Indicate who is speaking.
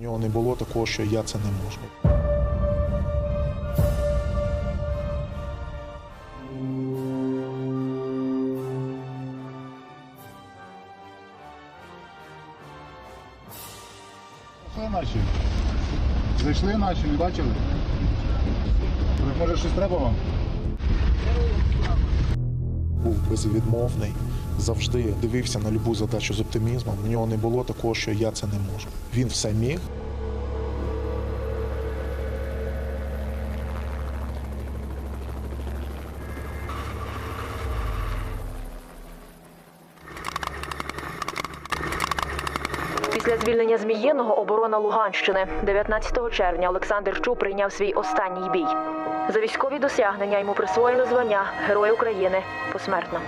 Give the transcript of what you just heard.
Speaker 1: У нього не було такого, що я це не можу.
Speaker 2: Наші. Зайшли наші, не бачили? Може щось треба вам?
Speaker 1: Безвідмовний, завжди дивився на любу задачу з оптимізмом. У нього не було такого, що я це не можу. Він все міг.
Speaker 3: Після звільнення Змієного оборона Луганщини 19 червня Олександр Чу прийняв свій останній бій. За військові досягнення йому присвоєно звання Герой України посмертно.